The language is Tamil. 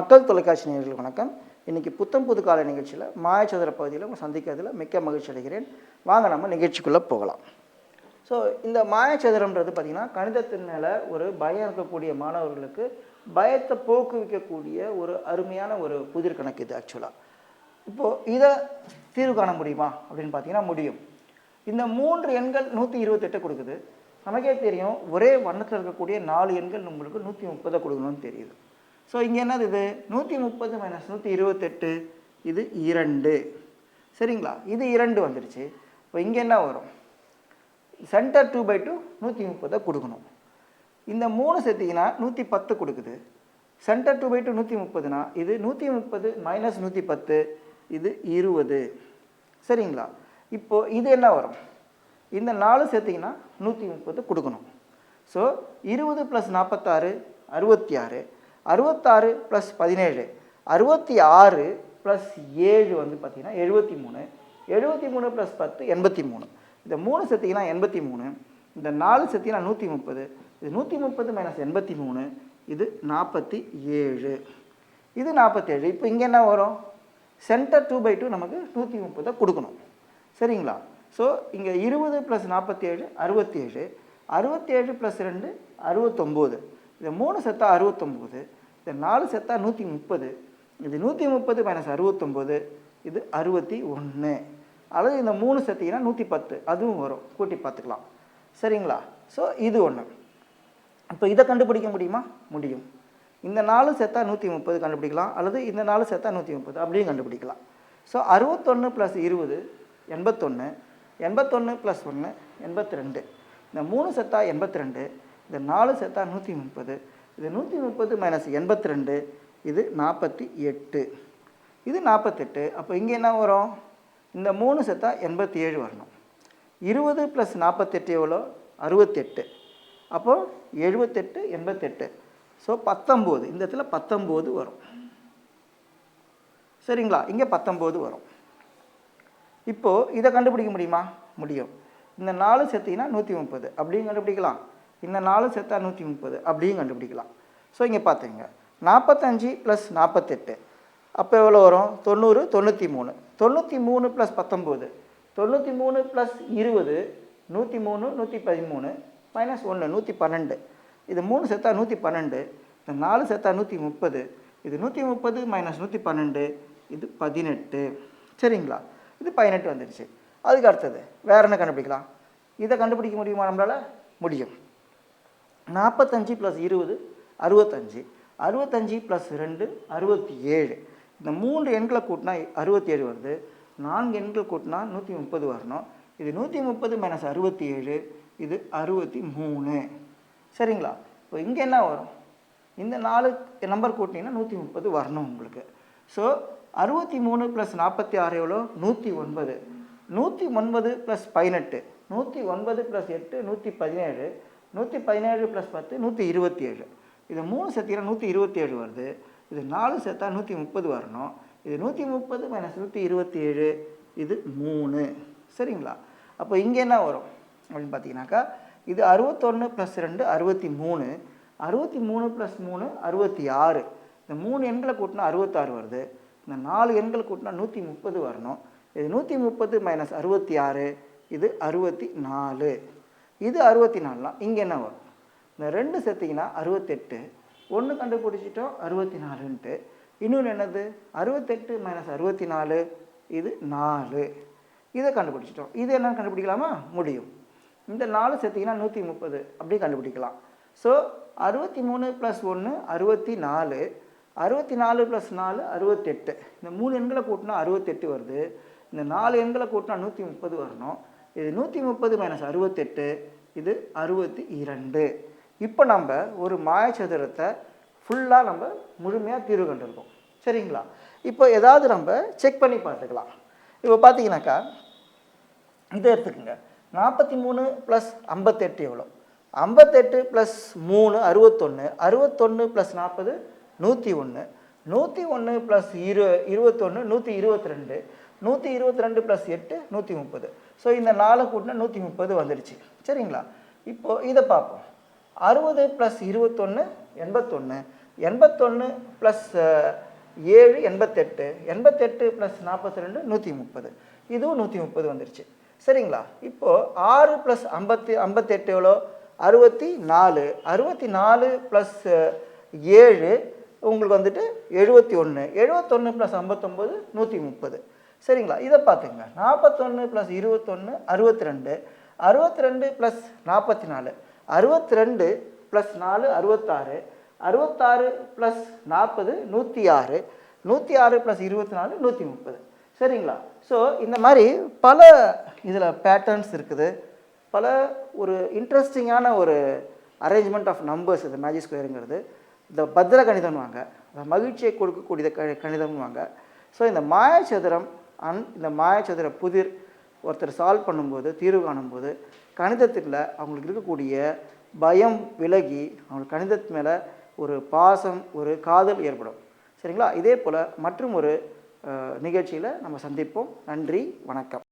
மக்கள் தொலைக்காட்சி நேயர்களுக்கு வணக்கம். இன்றைக்கி புத்தம் புது கால நிகழ்ச்சியில் மாயச்சதுர பகுதியில் உங்களை சந்திக்கிறதுல மிக்க மகிழ்ச்சி அடைகிறேன். வாங்க நம்ம நிகழ்ச்சிக்குள்ளே போகலாம். ஸோ இந்த மாயச்சதுரம்ன்றது பார்த்திங்கன்னா கணிதத்தின் மேலே ஒரு பயம் இருக்கக்கூடிய மாணவர்களுக்கு பயத்தை போக்குவிக்கக்கூடிய ஒரு அருமையான ஒரு புதிர் கணக்கு இது ஆக்சுவலாக இப்போது இதை தீர்வு காண முடியுமா? அப்படின்னு பார்த்தீங்கன்னா முடியும். இந்த மூன்று எண்கள் நூற்றி இருபத்தெட்டு கொடுக்குது. நமக்கே தெரியும் ஒரே வண்ணத்தில் இருக்கக்கூடிய நாலு எண்கள் நம்மளுக்கு நூற்றி முப்பதை கொடுக்கணும்னு தெரியுது. ஸோ இங்கே என்னது இது? நூற்றி முப்பது மைனஸ் நூற்றி இருபத்தெட்டு இது இரண்டு. சரிங்களா? இது இரண்டு வந்துடுச்சு இப்போ இங்கே என்ன வரும்? சென்டர் டூ பை டூ நூற்றி முப்பதை கொடுக்கணும். இந்த மூணு சேர்த்திங்கன்னா நூற்றி பத்து கொடுக்குது. சென்டர் டூ பை டூ நூற்றி முப்பதுனா இது நூற்றி முப்பது மைனஸ் நூற்றி பத்து இது இருபது. சரிங்களா? இப்போது இது என்ன வரும்? இந்த நாலு சேர்த்திங்கன்னா நூற்றி முப்பது கொடுக்கணும். ஸோ இருபது ப்ளஸ் நாற்பத்தாறு அறுபத்தி ஆறு. அறுபத்தாறு ப்ளஸ் பதினேழு. அறுபத்தி ஆறு ப்ளஸ் ஏழு வந்து பார்த்திங்கன்னா எழுபத்தி மூணு எழுபத்தி மூணு ப்ளஸ் பத்து எண்பத்தி மூணு இந்த மூணு சேர்த்திங்கன்னா எண்பத்தி மூணு இந்த நாலு சேர்த்திங்கன்னா நூற்றி முப்பது இது நூற்றி முப்பது மைனஸ் எண்பத்தி மூணு இது நாற்பத்தி ஏழு இது நாற்பத்தேழு இப்போ இங்கே என்ன வரும்? சென்டர் டூ பை டூ நமக்கு நூற்றி முப்பதை கொடுக்கணும். சரிங்களா? ஸோ இங்கே இருபது ப்ளஸ் நாற்பத்தேழு அறுபத்தேழு. அறுபத்தேழு ப்ளஸ் ரெண்டு அறுபத்தொம்போது. இது மூணு செத்தா அறுபத்தொம்போது இது நாலு செத்தா நூற்றி முப்பது இது நூற்றி முப்பது மைனஸ் அறுபத்தொம்போது இது அறுபத்தி ஒன்று அல்லது இந்த மூணு செத்தீங்கன்னா நூற்றி பத்து அதுவும் வரும். கூட்டி பார்த்துக்கலாம். சரிங்களா? ஸோ இது ஒன்று இப்போ இதை கண்டுபிடிக்க முடியுமா? முடியும். இந்த நாலு செத்தா நூற்றி முப்பது கண்டுபிடிக்கலாம். அல்லது இந்த நாலு செத்தா நூற்றி முப்பது அப்படியும் கண்டுபிடிக்கலாம். ஸோ அறுபத்தொன்று ப்ளஸ் இருபது எண்பத்தொன்று எண்பத்தொன்று ப்ளஸ் ஒன்று எண்பத்தி ரெண்டு இந்த மூணு செத்தா எண்பத்தி ரெண்டு இந்த நாலு செத்தா நூற்றி முப்பது. இது நூற்றி முப்பது மைனஸ் எண்பத்தி ரெண்டு இது நாற்பத்தி எட்டு. இது நாற்பத்தெட்டு அப்போ இங்கே என்ன வரும்? இந்த மூணு செத்தா எண்பத்தி ஏழு வரணும். இருபது ப்ளஸ் நாற்பத்தெட்டு எவ்வளோ? அறுபத்தெட்டு. அப்போது எழுபத்தெட்டு எண்பத்தெட்டு. ஸோ பத்தொம்போது. இந்த இடத்துல பத்தொம்போது வரும். சரிங்களா? இங்கே பத்தொம்போது வரும். இப்போது இதை கண்டுபிடிக்க முடியுமா? முடியும். இந்த நாலு சேர்த்திங்கன்னா நூற்றி முப்பது. அப்படியும் கண்டுபிடிக்கலாம். இந்த நாலு சேர்த்தா நூற்றி முப்பது. அப்படியும் கண்டுபிடிக்கலாம். ஸோ இங்கே பார்த்துங்க நாற்பத்தஞ்சு ப்ளஸ் நாற்பத்தெட்டு அப்போ எவ்வளோ வரும்? தொண்ணூறு தொண்ணூற்றி மூணு. தொண்ணூற்றி மூணு ப்ளஸ் பத்தொம்போது. தொண்ணூற்றி மூணு ப்ளஸ் இருபது நூற்றி மூணு நூற்றி பதிமூணு மைனஸ் ஒன்று நூற்றி பன்னெண்டு. இது மூணு செத்தா நூற்றி பன்னெண்டு. இந்த நாலு செத்தா நூற்றி முப்பது. இது நூற்றி முப்பது மைனஸ் நூற்றி பன்னெண்டு. இது பதினெட்டு. சரிங்களா? இது பதினெட்டு வந்துடுச்சு. அதுக்கு அடுத்தது வேறு என்ன கண்டுபிடிக்கலாம்? இதை கண்டுபிடிக்க முடியுமா நம்மளால்? முடியும். நாற்பத்தஞ்சு ப்ளஸ் இருபது அறுபத்தஞ்சு. அறுபத்தஞ்சு ப்ளஸ் ரெண்டு அறுபத்தி ஏழு இந்த மூன்று எண்களை கூட்டினா அறுபத்தி ஏழு வருது. நான்கு எண்கள் கூட்டினா நூற்றி முப்பது வரணும். இது நூற்றி முப்பது மைனஸ் அறுபத்தி ஏழு இது அறுபத்தி மூணு சரிங்களா? இப்போ இங்கே என்ன வரும்? இந்த நாலு நம்பர் கூட்டினீங்கன்னா நூற்றி முப்பது வரணும் உங்களுக்கு. ஸோ அறுபத்தி மூணு ப்ளஸ் நாற்பத்தி ஆறு எவ்வளோ? நூற்றி ஒன்பது. நூற்றி ஒன்பது ப்ளஸ் பதினெட்டு. நூற்றி ஒன்பது ப்ளஸ் எட்டு நூற்றி பதினேழு. நூற்றி பதினேழு ப்ளஸ் பத்து நூற்றி இருபத்தி ஏழு. இது மூணு சேர்த்தினா நூற்றி இருபத்தி ஏழு வருது. இது நாலு சேர்த்தா நூற்றி முப்பது வரணும். இது நூற்றி முப்பது மைனஸ் நூற்றி இருபத்தி ஏழு இது மூணு. சரிங்களா? அப்போ இங்கே என்ன வரும்? அப்படின்னு பார்த்தீங்கன்னாக்கா இது அறுபத்தொன்று ப்ளஸ் ரெண்டு அறுபத்தி மூணு. அறுபத்தி மூணு ப்ளஸ் மூணு அறுபத்தி ஆறு. இந்த மூணு எண்களை கூட்டினா அறுபத்தாறு வருது. இந்த நாலு எண்கள் கூட்டினா நூற்றி முப்பது வரணும். இது நூற்றி முப்பது மைனஸ் அறுபத்தி ஆறு இது அறுபத்தி நாலு. இது அறுபத்தி நாலுலாம் இங்கே என்ன வரும்? இந்த ரெண்டு சேர்த்திங்கன்னா அறுபத்தெட்டு. ஒன்று கண்டுபிடிச்சிட்டோம் அறுபத்தி நாலுன்ட்டு இன்னொன்று என்னது? அறுபத்தெட்டு மைனஸ் அறுபத்தி நாலு இது நாலு. இதை கண்டுபிடிச்சிட்டோம். இது என்ன கண்டுபிடிக்கலாமா? முடியும். இந்த நாலு சேர்த்திங்கன்னா நூற்றி முப்பது அப்படியே கண்டுபிடிக்கலாம். ஸோ அறுபத்தி மூணு ப்ளஸ் ஒன்று அறுபத்தி நாலு அறுபத்தி நாலு ப்ளஸ் நாலு அறுபத்தெட்டு. இந்த மூணு எண்களை கூட்டினா அறுபத்தெட்டு வருது. இந்த நாலு எண்களை கூட்டினா நூற்றி முப்பது வரணும். இது நூற்றி முப்பது மைனஸ் அறுபத்தெட்டு. இது அறுபத்தி இரண்டு. இப்போ நம்ம ஒரு மாயச்சதுரத்தை ஃபுல்லாக நம்ம முழுமையாக தீர்வு கண்டிருக்கோம். சரிங்களா? இப்போ ஏதாவது நம்ம செக் பண்ணி பார்த்துக்கலாம். இப்போ பார்த்தீங்கன்னாக்கா இதை எடுத்துக்கோங்க. நாற்பத்தி மூணு ப்ளஸ் ஐம்பத்தெட்டு எவ்வளோ ஐம்பத்தெட்டு ப்ளஸ் மூணு அறுபத்தொன்று அறுபத்தொன்று ப்ளஸ் நாற்பது நூற்றி ஒன்று நூற்றி ஒன்று ப்ளஸ் இரு இருபத்தொன்று நூற்றி இருபத்தி ரெண்டு. நூற்றி இருபத்தி ரெண்டு ப்ளஸ் எட்டு நூற்றி முப்பது. ஸோ இந்த நாலு கூட்டினா நூற்றி முப்பது வந்துடுச்சு சரிங்களா? இப்போது இதை பார்ப்போம். அறுபது ப்ளஸ் இருபத்தொன்று எண்பத்தொன்று எண்பத்தொன்று ப்ளஸ் ஏழு எண்பத்தெட்டு. எண்பத்தெட்டு ப்ளஸ் நாற்பத்தி ரெண்டு நூற்றி முப்பது. இதுவும் நூற்றி முப்பது வந்துருச்சு. சரிங்களா? இப்போது ஆறு ப்ளஸ் ஐம்பத்தி ஐம்பத்தெட்டு எவ்வளோ? அறுபத்தி நாலு. அறுபத்தி நாலு ப்ளஸ் ஏழு உங்களுக்கு வந்துட்டு எழுபத்தி ஒன்று எழுபத்தொன்று ப்ளஸ் ஐம்பத்தொம்போது நூற்றி முப்பது. சரிங்களா? இதை பார்த்துங்க. நாற்பத்தொன்று ப்ளஸ் இருபத்தொன்று அறுபத்தி ரெண்டு அறுபத்தி ரெண்டு ப்ளஸ் நாற்பத்தி நாலு அறுபத்தி ரெண்டு ப்ளஸ் நாலு அறுபத்தாறு. அறுபத்தாறு ப்ளஸ் நாற்பது நூற்றி ஆறு நூற்றி ஆறு ப்ளஸ் இருபத்தி நாலு நூற்றி முப்பது சரிங்களா? ஸோ இந்த மாதிரி பல இதில் பேட்டர்ன்ஸ் இருக்குது. பல ஒரு இன்ட்ரெஸ்டிங்கான ஒரு அரேஞ்ச்மெண்ட் ஆஃப் நம்பர்ஸ் இது மேஜிக் ஸ்கொயருங்கிறது இந்த பத்திர கணிதம்வாங்க இந்த மகிழ்ச்சியை கொடுக்கக்கூடிய க கணிதம்வாங்க ஸோ இந்த மாயச்சதுரம் அன் இந்த மாயச்சதுர புதிர் ஒருத்தர் சால்வ் பண்ணும்போது தீர்வு காணும்போது கணிதத்தில் அவங்களுக்கு இருக்கக்கூடிய பயம் விலகி அவங்களுக்கு கணிதத்து மேலே ஒரு பாசம் ஒரு காதல் ஏற்படும். சரிங்களா? இதே போல் மற்றும் ஒரு நிகழ்ச்சியில் நம்ம சந்திப்போம். நன்றி வணக்கம்.